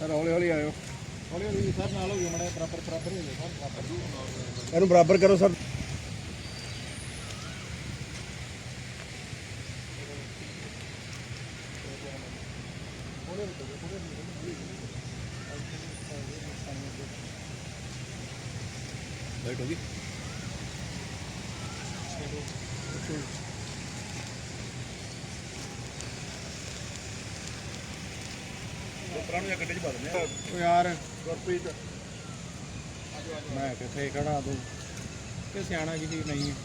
Sir ਹੌਲੀ ਹੌਲੀ ਆਇਓ ਹੌਲੀ ਹੌਲੀ ਸਰ ਨਾਲ ਹੋ ਗਿਆ ਮੜਾ ਬਰਾਬਰ ਬਰਾਬਰ ਹੋ ਗਿਆ ਸਰ ਬਰਾਬਰ ਗੱਡੀ ਚ ਪਾ ਦਿੰਦੇ ਆ। ਯਾਰ। ਗੁਰਪ੍ਰੀਤ। ਮੈਂ ਕਿੱਥੇ ਖੜਾ ਤੂੰ? ਕਿ ਸਿਆਣਾ ਜੀ ਦੀ ਨਹੀਂ ਹੈ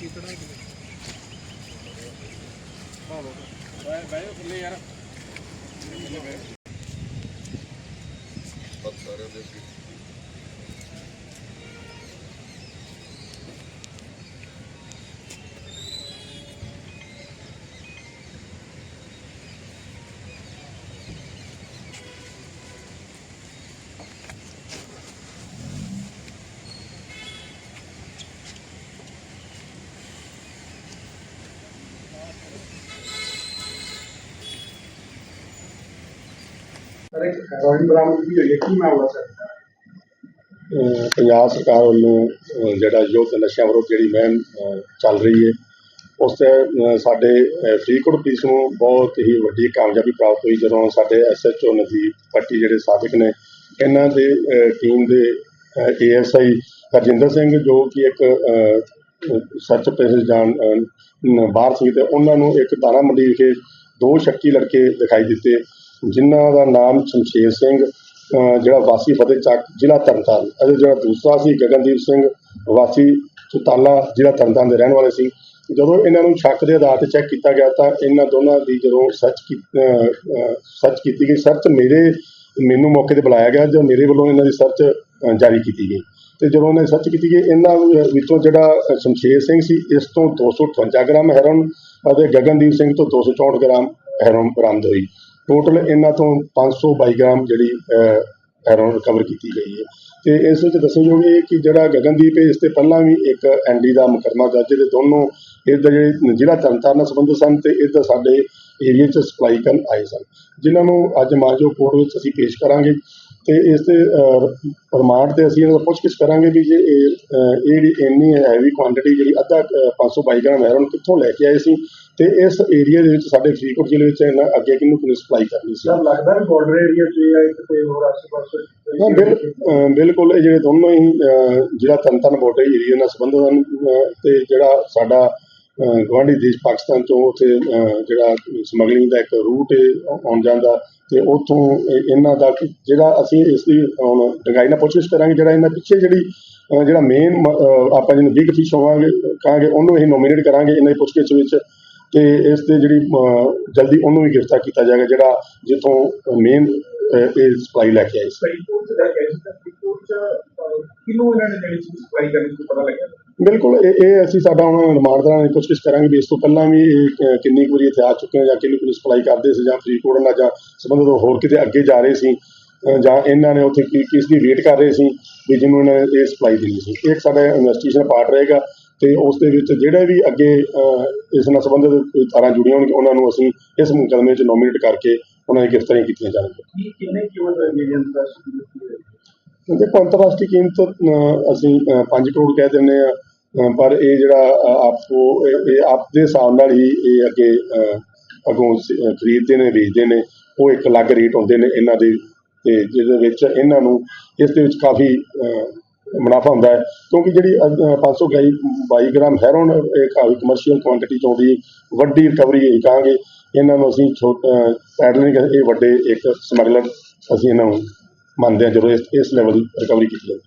ਕਿਤਨਾ ਕਿ ਬਾਬਾ ਬਾਈ ਬਾਈ ਥੱਲੇ ਯਾਰ। ਥੱਲੇ ਬਹਿ। ਸਰ ਅਹ ਪੰਜਾਬ ਸਰਕਾਰ ਵੱਲੋਂ, ਅਹ ਜਿਹੜਾ ਯੁੱਧ ਨਸ਼ਿਆਂ ਵਿਰੁੱਧ ਜਿਹੜੀ ਮੁਹਿੰਮ ਅਹ ਚੱਲ ਰਹੀ ਹੈ, ਉਸ ਤੇ, ਅਹ ਸਾਡੇ, ਅਹ ਫਰੀਦਕੋਟ ਪੁਲਿਸ ਨੂੰ ਬਹੁਤ ਹੀ ਵੱਡੀ ਕਾਮਯਾਬੀ ਪ੍ਰਾਪਤ ਹੋਈ ਜਦੋਂ ਸਾਡੇ ਐਸਐਚਓ ਨਦੀਪ ਪੱਟੀ ਜਿਹੜੇ ਸਾਬਕ ਨੇ ਇਹਨਾਂ ਦੇ ਟੀਮ ਦੇ ਏਐਸਆਈ ਹਰਜਿੰਦਰ ਸਿੰਘ ਜੋ ਕਿ ਇੱਕ ਅਹ, ਸੱਚ ਪੈਸੇ ਜਾਣ ਬਾਹਰ ਸੀ ਤੇ ਉਹਨਾਂ ਨੂੰ ਇੱਕ ਦਾਣਾ ਮੰਡੀ ਵਿਖੇ ਦੋ ਸ਼ੱਕੀ ਲੜਕੇ ਦਿਖਾਈ ਦਿੱਤੇ ਜਿਨ੍ਹਾਂ ਦਾ ਨਾਮ ਸ਼ਮਸ਼ੇਰ ਸਿੰਘ ਜਿਹੜਾ ਵਾਸੀ ਫਤਿਹ ਚੱਕ ਜ਼ਿਲ੍ਹਾ ਤਰਨਤਾਰਨ ਅਤੇ ਜਿਹੜਾ ਦੂਸਰਾ ਸੀ ਗਗਨਦੀਪ ਸਿੰਘ ਵਾਸੀ ਚੁਤਾਲਾ ਜ਼ਿਲ੍ਹਾ ਤਰਨਤਾਰਨ ਦੇ ਰਹਿਣ ਵਾਲੇ ਸੀ। ਜਦੋਂ ਇਹਨਾਂ ਨੂੰ ਸ਼ੱਕ ਦੇ ਆਧਾਰ ਤੇ ਚੈੱਕ ਕੀਤਾ ਗਿਆ ਤਾਂ ਇਹਨਾਂ ਦੋਨਾਂ ਦੀ ਜਦੋਂ ਸਰਚ ਕੀ ਸਰਚ ਕੀਤੀ ਗਈ ਸਰਚ ਮੇਰੇ ਮੈਨੂੰ ਮੌਕੇ ਤੇ ਬੁਲਾਇਆ ਗਿਆ ਜੋ ਮੇਰੇ ਵੱਲੋਂ ਇਹਨਾਂ ਦੀ ਸਰਚ ਜਾਰੀ ਕੀਤੀ ਗਈ। ਤੇ ਜਦੋਂ ਇਹਨਾਂ ਦੀ ਸਰਚ ਕੀਤੀ ਗਈ ਇਹਨਾਂ ਵਿੱਚੋਂ ਜਿਹੜਾ ਸ਼ਮਸ਼ੇਰ ਸਿੰਘ ਸੀ ਇਸ ਤੋਂ 258 ਗ੍ਰਾਮ ਹੈਰੋਨ ਅਤੇ ਗਗਨਦੀਪ ਸਿੰਘ ਤੋਂ 264 ਗ੍ਰਾਮ ਹੈਰੋਨ ਬਰਾਮਦ ਹੋਈ। ਟੋਟਲ ਇਹਨਾਂ ਤੋਂ 522 ਗ੍ਰਾਮ ਜਿਹੜੀ ਅਹ, ਹੈਰੋਨ ਰਿਕਵਰ ਕੀਤੀ ਗਈ ਹੈ। ਤੇ ਇਸ ਵਿੱਚ ਦੱਸਣਯੋਗ ਇਹ ਕਿ ਜਿਹੜਾ ਗਗਨਦੀਪ ਹੈ ਇਸ ਤੇ ਪਹਿਲਾਂ ਵੀ ਇੱਕ ਐਨਡੀ ਦਾ ਮੁਕੱਦਮਾ ਦਰਜ ਹੈ ਤੇ ਦੋਨੋਂ ਇਹਦਾ ਜਿਹੜੇ ਜ਼ਿਲ੍ਹਾ ਤਰਨਤਾਰਨ ਨਾਲ ਸੰਬੰਧਿਤ ਸਨ ਤੇ ਇਹਦਾ ਸਾਡੇ ਏਰੀਆ 'ਚ ਸਪਲਾਈ ਕਰਨ ਆਏ ਸਨ। ਜਿਨ੍ਹਾਂ ਨੂੰ ਅੱਜ ਮਾਜੋ ਕੋਰਟ ਵਿੱਚ ਅਸੀਂ ਪੇਸ਼ ਕਰਾਂਗੇ ਤੇ ਇਸ ਤੇ ਰਿਮਾਂਡ ਤੇ ਅਸੀਂ ਇਹਨਾਂ ਦਾ ਪੁੱਛਗਿੱਛ ਕਰਾਂਗੇ ਵੀ ਜੇ ਇਹ ਇਹ ਜਿਹੜੀ ਇੰਨੀ ਹੈਵੀ ਕੁਆਂਟੀਟੀ ਜਿਹੜੀ ਅੱਧਾ ਅਹ, 522 ਗ੍ਰਾਮ ਹੈਰੋਨ ਕਿੱਥੋਂ ਲੈ ਕੇ ਆਏ ਸੀ? ਤੇ ਇਸ ਏਰੀਆ ਦੇ ਵਿੱਚ ਸਾਡੇ ਫਰੀਦਕੋਟ ਜ਼ਿਲ੍ਹੇ ਵਿੱਚ ਇਹਨਾਂ ਅੱਗੇ ਕਿਹਨੂੰ ਕਿਹਨੂੰ ਸਪਲਾਈ ਕਰਨੀ ਸੀ? ਸਰ ਲੱਗਦਾ ਵੀ ਬਾਰਡਰ ਏਰੀਆ 'ਚ ਜਾਂ ਕਿਤੇ ਹੋਰ ਆਸ-ਪਾਸ ਹਾਂ ਬਿਲਕੁਲ ਇਹ ਜਿਹੜੇ ਦੋਨੋਂ ਹੀ ਜਿਹੜਾ ਤਨਤਨ ਬੋਟੇ ਏਰੀਆ ਨਾਲ ਸੰਬੰਧਿਤ ਹਨ ਤੇ ਜਿਹੜਾ ਸਾਡਾ ਅਹ, ਗੁਆਂਢੀ ਦੇਸ਼ ਪਾਕਿਸਤਾਨ ਤੋਂ ਉੱਥੇ ਜਿਹੜਾ ਸਮਗਲਿੰਗ ਦਾ ਇੱਕ ਰੂਟ ਹੈ ਆਉ- ਆਉਣ ਜਾਂਦਾ ਤੇ ਉੱਥੋਂ ਇਹਨਾਂ ਦਾ ਜਿਹੜਾ ਅਸੀਂ ਇਸ ਦੀ ਹੁਣ ਡੰਗਾਈ ਨਾਲ ਪੁੱਛਗਿੱਛ ਕਰਾਂਗੇ ਜਿਹੜਾ ਇਹਨਾਂ ਪਿੱਛੇ ਜਿਹੜੀ ਜਿਹੜਾ ਮੇਨ ਆਪਾਂ ਜਿਹਨੂੰ ਬਿਗ ਫਿਸ਼ ਹੋਵਾਂਗੇ ਕਹਾਂਗੇ ਉਹਨੂੰ ਅਸੀਂ ਨੋਮੀਨੇਟ ਕਰਾਂਗੇ ਇਹਨਾਂ ਦੀ ਪੁੱਛਗਿੱਛ ਵਿੱਚ ਤੇ ਇਸ ਤੇ ਜਿਹੜੀ ਜਲਦੀ ਉਹਨੂੰ ਵੀ ਗ੍ਰਿਫਤਾਰ ਕੀਤਾ ਜਾਏਗਾ ਜਿਹੜਾ ਜਿੱਥੋਂ ਮੇਨ ਇਹ ਸਪਲਾਈ ਲੈ ਕੇ ਆਏ ਸੀ। ਫਰੀਦਕੋਟ ਦਾ ਕੈਸ ਕਿਹਨੂੰ ਇਹਨਾਂ ਨੇ ਜਿਹੜੀ ਸਪਲਾਈ ਕਰਨੀ ਪਤਾ ਲੱਗਿਆ? ਬਿਲਕੁਲ ਇਹ ਇਹ ਅਸੀਂ ਸਾਡਾ ਹੁਣ ਰਿਮਾਂਡ ਦੌਰਾਨ ਇਹ ਪੁੱਛਗਿੱਛ ਕਰਾਂਗੇ ਵੀ ਇਸ ਤੋਂ ਪਹਿਲਾਂ ਵੀ ਇਹ ਕਿੰਨੀ ਕੁ ਵਾਰੀ ਇੱਥੇ ਆ ਚੁੱਕੇ ਜਾਂ ਕਿੰਨੀ ਕੁ ਸਪਲਾਈ ਕਰਦੇ ਸੀ ਜਾਂ ਫਰੀਦਕੋਟ ਨਾਲ ਜਾਂ ਸੰਬੰਧਿਤ ਹੋਰ ਕਿਤੇ ਅੱਗੇ ਜਾ ਰਹੇ ਸੀ ਜਾਂ ਇਹਨਾਂ ਨੇ ਉੱਥੇ ਕੀ ਕਿਸ ਦੀ ਵੇਟ ਕਰ ਰਹੇ ਸੀ ਵੀ ਜਿਹਨੂੰ ਇਹਨਾਂ ਨੇ ਇਹ ਸਪਲਾਈ ਦੇਣੀ ਸੀ। ਇਹ ਸਾਡਾ ਇਨਵੈਸਟੀਗੇਸ਼ਨ ਪਾਰਟ ਰਹੇਗਾ ਤੇ ਉਸ ਦੇ ਵਿੱਚ ਜਿਹੜੇ ਵੀ ਅੱਗੇ ਇਸ ਨਾਲ ਸੰਬੰਧਿਤ ਕੋਈ ਤਾਰਾਂ ਜੁੜੀਆਂ ਹੋਣਗੀਆਂ ਉਹਨਾਂ ਨੂੰ ਅਸੀਂ ਇਸ ਮੁਕੱਦਮੇ 'ਚ ਨੋਮੀਨੇਟ ਕਰਕੇ ਉਹਨਾਂ ਦੀ ਗ੍ਰਿਫਤਾਰੀਆਂ ਕੀਤੀਆਂ ਜਾਣਗੀਆਂ। ਕੀ ਕਿੰਨੇ ਕੀਮਤ ਹੈ? ਅੰਤਰਰਾਸ਼ਟਰੀ ਦੇਖੋ ਅੰਤਰਰਾਸ਼ਟਰੀ ਕੀਮਤ ਅਸੀਂ 5 ਕਰੋੜ ਕਹਿ ਦਿੰਦੇ ਆ ਪਰ ਇਹ ਜਿਹੜਾ ਅ, ਆਪੋ ਇਹ ਆਪਦੇ ਹਿਸਾਬ ਨਾਲ ਹੀ ਇਹ ਅੱਗੇ ਅ, ਅੱਗੋਂ ਖਰੀਦਦੇ ਨੇ ਵੇਚਦੇ ਨੇ ਉਹ ਇੱਕ ਅਲੱਗ ਰੇਟ ਹੁੰਦੇ ਨੇ ਇਹਨਾਂ ਦੇ ਤੇ ਜਿਹਦੇ ਵਿੱਚ ਇਹਨਾਂ ਨੂੰ ਇਸ ਦੇ ਵਿੱਚ ਕਾਫੀ ਮੁਨਾਫਾ ਹੁੰਦਾ ਹੈ। ਕਿਉਂਕਿ ਜਿਹੜੀ ਅ, ਅ, 522 ਗ੍ਰਾਮ ਹੈਰੋਨ ਇਹ ਕਾਫੀ ਕਮਰਸ਼ੀਅਲ ਕੁਆਂਟੀਟੀ ਤੋਂ ਆਉਂਦੀ ਵੱਡੀ ਰਿਕਵਰੀ ਇਹ ਕਹਾਂਗੇ। ਇਹਨਾਂ ਨੂੰ ਅਸੀਂ ਛੋਟਾ ਪੈਡਲਿੰਗ ਇਹ ਵੱਡੇ ਇੱਕ ਸਮਗਲਰ ਅਸੀਂ ਇਹਨਾਂ ਨੂੰ ਮੰਨਦੇ ਹਾਂ ਜਦੋਂ ਇਸ ਇਸ ਲੈਵਲ ਦੀ ਰਿਕਵਰੀ ਕੀਤੀ ਜਾਂਦੀ